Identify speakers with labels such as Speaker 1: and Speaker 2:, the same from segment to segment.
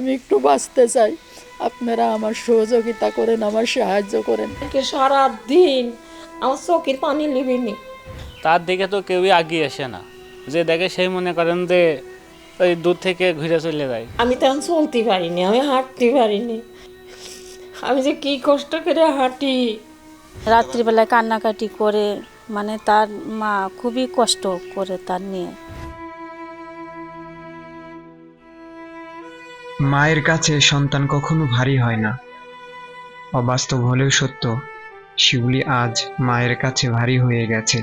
Speaker 1: আমি একটু বাঁচতে চাই। আপনারা আমার সহযোগিতা করেন আমার সাহায্য করেন।
Speaker 2: কে সারা দিন আমার চোখের পানি লিবিনি
Speaker 3: তার দিকে তো কেউই আগিয়ে আসে না। যে দেখে সেই মনে করেন যে ওই দূর থেকে ঘুরে চলে যায়।
Speaker 2: আমি তখন চলতে পারিনি আমি হাঁটতে পারিনি। আমি যে কি কষ্ট করে হাঁটি।
Speaker 4: রাত্রিবেলায় কান্নাকাটি করে মানে তার মা খুবই কষ্ট করে তার নিয়ে।
Speaker 5: মায়ের কাছে সন্তান কখনো ভারী হয় না। অবাস্তব হলেও সত্য, শিউলি আজ মায়ের কাছে ভারী হয়ে গেছে।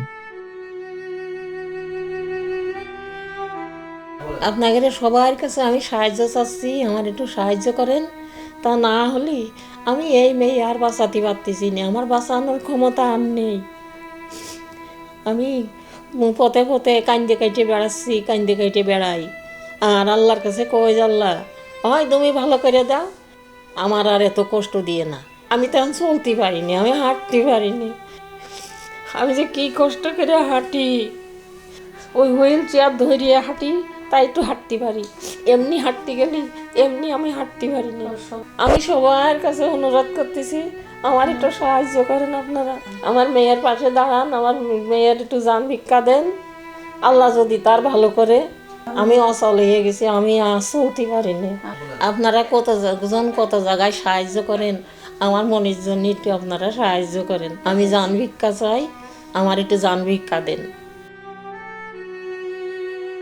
Speaker 2: আপনাদের সবার কাছে আমি সাহায্য চাচ্ছি, আমার একটু সাহায্য করেন। তা না হলে আমি এই মেয়ে আর বাঁচাতে পারতেছি না, আমার বাঁচানোর ক্ষমতা আর নেই। আমি পথে পথে কান্দে কাইটে বেড়াচ্ছি, কান্দে কাইটে বেড়াই। আর আল্লাহর কাছে কই যে আল্লাহ? হয় তুমি ভালো করে দাও। আমার আর এত কষ্ট দিয়ে না। আমি তখন চলতে পারিনি, আমি হাঁটতে পারিনি। আমি যে কি কষ্ট করে হাঁটি। ওই হুইল চেয়ার ধরিয়ে হাঁটি, তাই একটু হাঁটতে পারি। এমনি হাঁটতে গেলে, এমনি আমি হাঁটতে পারি না আমি সবার কাছে অনুরোধ করতেছি, আমার একটু সাহায্য করেন আপনারা। আমার মেয়ের পাশে দাঁড়ান, আমার মেয়ের একটু যান ভিক্ষা দেন। আল্লাহ যদি তার ভালো করে আমি অচল হয়ে গেছি, আমি আর চলতে পারিনি। আপনারা কত জন কত জায়গায় সাহায্য করেন, আমার মনের জন্য একটু আপনারা সাহায্য করেন। আমি যান ভিক্ষা চাই, আমার একটু যান ভিক্ষা দেন।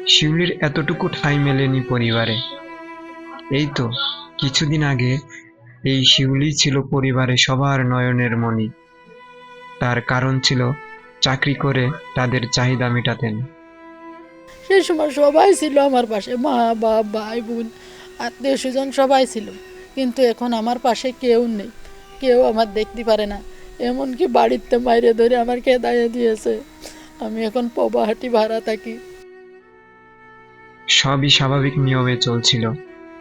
Speaker 5: শিউলির এতটুকু ঠাঁই মেলেনি পরিবারে। এই তো, কিছুদিন আগে এই শিউলি ছিল পরিবারে সবার নয়নের মণি। তার কারণ ছিল, চাকরি করে তাদের চাহিদা মেটাতেন।
Speaker 1: সেই সময় সবাই ছিল আমার পাশে, মা, বাপ, ভাই, বোন, আত্মীয় স্বজন সবাই ছিল। কিন্তু এখন আমার পাশে কেউ নেই, কেউ আমার দেখতে পারে না। এমনকি বাড়িতে মাইরে ধরে আমার খেদাইয়ে দিয়েছে। আমি এখন পবাহাটি ভাড়া থাকি।
Speaker 5: সবই স্বাভাবিক নিয়মে চলছিল।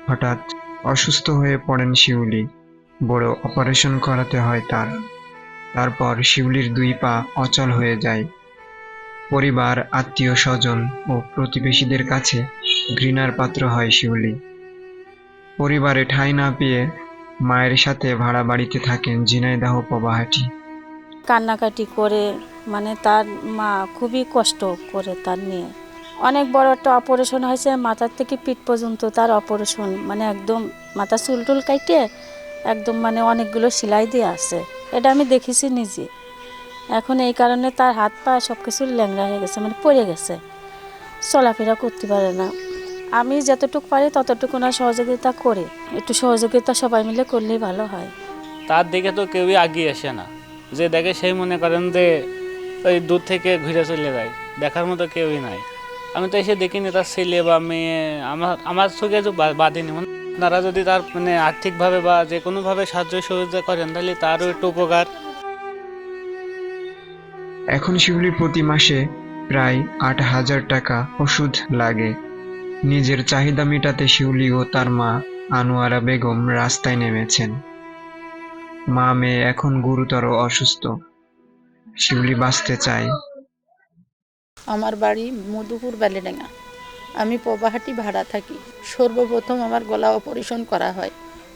Speaker 5: হঠাৎ অসুস্থ হয়ে পড়েন শিউলি। বড় অপারেশন করাতে হয় তার। তারপর শিউলির দুই পা অচল হয়ে যায়। পরিবার, আত্মীয় স্বজন ও প্রতিবেশীদের কাছে ঘৃণার পাত্র হয় শিউলি। পরিবারে ঠাঁই না পেয়ে মায়ের সাথে ভাড়া বাড়িতে থাকেন ঝিনাইদাহ পবাহাটি
Speaker 4: কান্নাকাটি করে মানে তার মা খুবই কষ্ট করে তার নিয়ে। অনেক বড় একটা অপারেশন হয়েছে, মাথার থেকে পিঠ পর্যন্ত তার অপারেশন মানে একদম মাথা চুল টুল কাইটে, একদম মানে অনেকগুলো সেলাই দিয়ে আছে। এটা আমি দেখেছি নিজে। এখন এই কারণে তার হাত পা সব কিছু ল্যাংড়া হয়ে গেছে মানে পড়ে গেছে। চলাফেরা করতে পারে না। আমি যতটুকু পারি ততটুকু না, সহযোগিতা করি। একটু সহযোগিতা সবাই মিলে করলেই ভালো হয়।
Speaker 3: তার দিকে তো কেউই আগিয়ে আসে না। যে দেখে সেই মনে করেন যে ওই দূর থেকে ঘুরে চলে যায়। দেখার মতো কেউই নাই। আমি তো এসে দেখিনি তার ছেলে বা মেয়ে। আমার আমার চোখে বাঁধেনি মানে আপনারা যদি তার মানে আর্থিকভাবে বা যে কোনোভাবে সাহায্য সহযোগিতা করেন, তাহলে তারও একটু উপকার।
Speaker 5: এখন শিউলি প্রতি মাসে প্রায় আট হাজার টাকা ওষুধ লাগে। নিজের চাহিদা মেটাতে শিউলি ও তার মা আনোয়ারা বেগম রাস্তায় নেমেছেন। মা মেয়ে এখন গুরুতর অসুস্থ। শিউলি বাঁচতে চায়।
Speaker 1: আমার বাড়ি মধুপুর বালিডাঙ্গা। আমি পবাহাটি ভাড়া থাকি। সর্বপ্রথম আমার গলা অপারেশন করা হয়।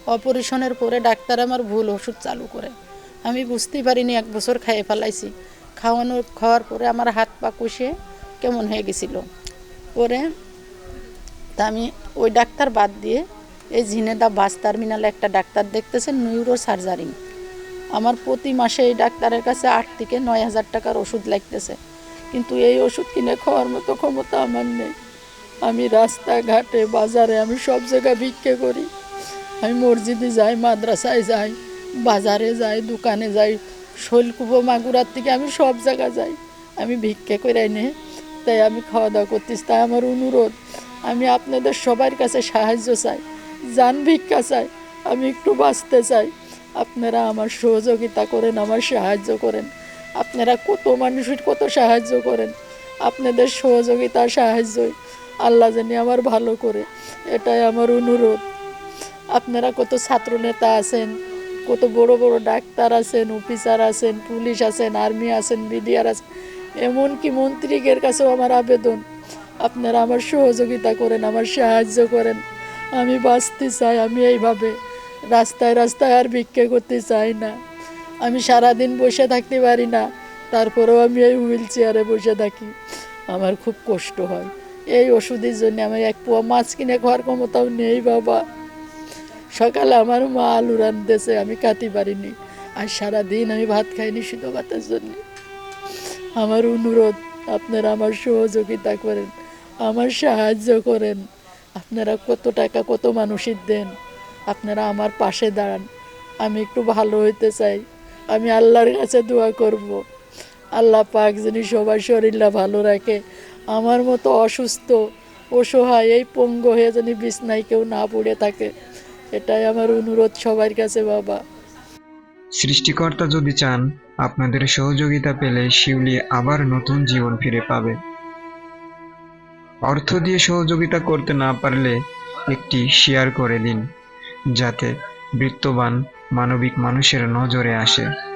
Speaker 1: অপারেশনের পরে ডাক্তার আমার ভুল ওষুধ চালু করে। আমি বুঝতেই পারিনি এক বছর খাইয়ে ফেলাইছি। খাওয়ানোর খাওয়ার পরে আমার হাত পা কষে কেমন হয়ে গেছিল। পরে তা আমি ওই ডাক্তার বাদ দিয়ে এই ঝিনেদা বাস টার্মিনালে একটা ডাক্তার দেখতেছেন নিউরো সার্জারি আমার প্রতি মাসে এই ডাক্তারের কাছে আট থেকে নয় হাজার টাকার ওষুধ লাগতেছে। কিন্তু এই ওষুধ কিনে খাওয়ার মতো ক্ষমতা আমার নেই। আমি রাস্তাঘাটে, বাজারে, আমি সব জায়গায় ভিক্ষে করি। আমি মসজিদে যাই, মাদ্রাসায় যাই, বাজারে যাই, দোকানে যাই শৈলকুপো মাগুরার থেকে আমি সব জায়গা যাই। আমি ভিক্ষা করে এনে, তাই আমি খাওয়া দাওয়া করতেছি, তাই আমার অনুরোধ। আমি আপনাদের সবার কাছে সাহায্য চাই, যান ভিক্ষা চাই, আমি একটু বাঁচতে চাই। আপনারা আমার সহযোগিতা করেন, আমার সাহায্য করেন। আপনারা কত মানুষের কত সাহায্য করেন। আপনাদের সহযোগিতা সাহায্যই। আল্লাহ জানি আমার ভালো করে, এটাই আমার অনুরোধ। আপনারা কত ছাত্রনেতা আছেন কত বড় বড় ডাক্তার আছেন অফিসার আছেন, পুলিশ আছেন আর্মি আছেন বিডিআর আছেন। এমনকি মন্ত্রীদের কাছেও আমার আবেদন, আপনারা আমার সহযোগিতা করেন, আমার সাহায্য করেন। আমি বাঁচতে চাই, আমি এইভাবে রাস্তায় রাস্তায় আর ভিক্ষে করতে চাই না। আমি সারাদিন বসে থাকতে পারি না, তারপরেও আমি এই হুইল চেয়ারে বসে থাকি। আমার খুব কষ্ট হয়। এই ওষুধের জন্য আমার এক পোয়া মাছ কিনে খাওয়ার ক্ষমতাও নেই বাবা। সকালে আমার মা আলু রান্ধতেছে আমি খাতে পারিনি। আর সারাদিন আমি ভাত খাইনি শুধু ভাতের জন্য। আমার অনুরোধ, আপনারা আমার সহযোগিতা করেন, আমার সাহায্য করেন। আপনারা কত টাকা কত মানুষের দেন, আপনারা আমার পাশে দাঁড়ান। আমি একটু ভালো হইতে চাই। আমি আল্লাহর কাছে দোয়া করব। আল্লাহ পাক যিনি সবার শরীরটা ভালো রাখে, আমার মতো অসুস্থ, অসহায় এই পঙ্গ হয়ে যেন বিছনায় কেউ না পড়ে থাকে এটাই আমার অনুরোধ সবার কাছে, বাবা।
Speaker 5: সৃষ্টিকর্তা যদি চান, আপনাদের সহযোগিতা পেলে শিউলি আবার নতুন জীবন ফিরে পাবে। অর্থ দিয়ে সহযোগিতা করতে না পারলে একটি শেয়ার করে দিন, যাতে বৃত্তবান মানবিক মানুষের নজরে আসে।